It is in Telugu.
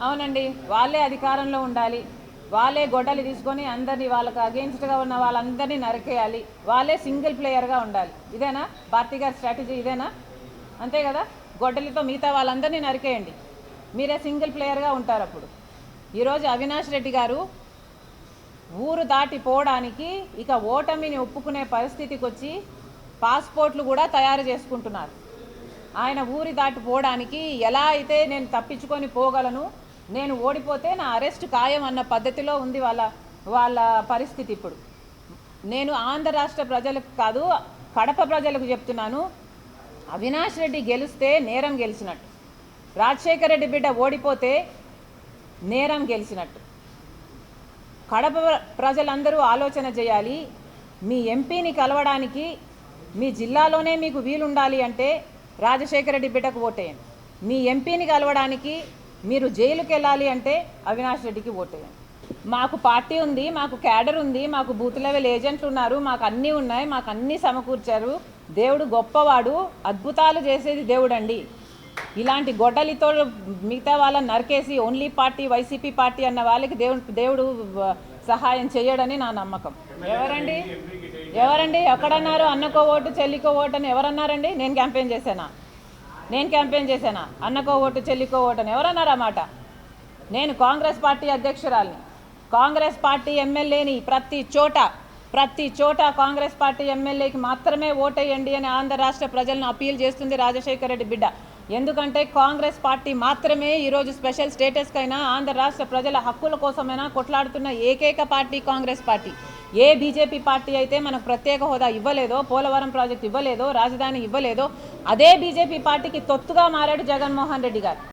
అవునండి వాళ్ళే అధికారంలో ఉండాలి. వాళ్ళే గొడ్డలు తీసుకొని అందరినీ వాళ్ళకి అగేన్స్ట్గా ఉన్న వాళ్ళందరినీ నరికేయాలి. వాళ్ళే సింగిల్ ప్లేయర్గా ఉండాలి. ఇదేనా? భారతి గారి స్ట్రాటజీ ఇదేనా? అంతే కదా? గొడ్డలితో మిగతా వాళ్ళందరినీ నరికేయండి. మీరే సింగిల్ ప్లేయర్గా ఉంటారు అప్పుడు. ఈరోజు అవినాష్ రెడ్డి గారు ఊరు దాటి పోవడానికి ఇక ఓటమిని ఒప్పుకునే పరిస్థితికి వచ్చి పాస్పోర్ట్లు కూడా తయారు చేసుకుంటున్నారు. ఆయన ఊరి దాటి పోవడానికి ఎలా అయితే నేను తప్పించుకొని పోగలను నేను ఓడిపోతే నా అరెస్ట్ ఖాయం అన్న పద్ధతిలో ఉంది వాళ్ళ వాళ్ళ పరిస్థితి ఇప్పుడు. నేను ఆంధ్ర రాష్ట్ర ప్రజలకు కాదు కడప ప్రజలకు చెప్తున్నాను అవినాష్ రెడ్డి గెలిస్తే నేరం గెలిచినట్టు. రాజశేఖర రెడ్డి బిడ్డ ఓడిపోతే నేరం గెలిచినట్టు. కడప ప్రజలందరూ ఆలోచన చేయాలి మీ ఎంపీని కలవడానికి మీ జిల్లాలోనే మీకు వీలుండాలి అంటే రాజశేఖర రెడ్డి బిడ్డకు ఓటేయండి. మీ ఎంపీని కలవడానికి మీరు జైలుకి వెళ్ళాలి అంటే అవినాష్ రెడ్డికి ఓటేయండి మాకు పార్టీ ఉంది మాకు క్యాడర్ ఉంది మాకు బూత్ లెవెల్ ఏజెంట్లు ఉన్నారు మాకు అన్నీ ఉన్నాయి మాకు అన్నీ సమకూర్చారు. దేవుడు గొప్పవాడు అద్భుతాలు చేసేది దేవుడండి. ఇలాంటి గొడ్డలితో మిగతా వాళ్ళని నరికేసి ఓన్లీ పార్టీ వైసీపీ పార్టీ అన్న వాళ్ళకి దేవుడు దేవుడు సహాయం చేయడని నా నమ్మకం. ఎవరండి? ఎవరండి? ఎక్కడన్నారు? అన్నకో ఓటు చెల్లికో ఓటు అని ఎవరన్నారండి? నేను క్యాంపెయిన్ చేశానా? నేను క్యాంపెయిన్ చేశానా? అన్నకో ఓటు చెల్లికో ఓటు అని ఎవరన్నారా మాట? నేను కాంగ్రెస్ పార్టీ అధ్యక్షురాలిని. కాంగ్రెస్ పార్టీ ఎమ్మెల్యేని ప్రతి చోట ప్రతి చోట కాంగ్రెస్ పార్టీ ఎమ్మెల్యేకి మాత్రమే ఓటేయండి అని ఆంధ్ర రాష్ట్ర ప్రజలను అప్పీల్ చేస్తుంది రాజశేఖర రెడ్డి బిడ్డ. ఎందుకంటే కాంగ్రెస్ పార్టీ మాత్రమే ఈరోజు స్పెషల్ స్టేటస్కైనా ఆంధ్ర రాష్ట్ర ప్రజల హక్కుల కోసమైనా కొట్లాడుతున్న ఏకైక పార్టీ కాంగ్రెస్ పార్టీ. ఏ బీజేపీ పార్టీ అయితే మనకు ప్రత్యేక హోదా ఇవ్వలేదో పోలవరం ప్రాజెక్ట్ ఇవ్వలేదో రాజధాని ఇవ్వలేదో అదే బీజేపీ పార్టీకి తొత్తుగా మారాడు జగన్మోహన్ రెడ్డి గారు.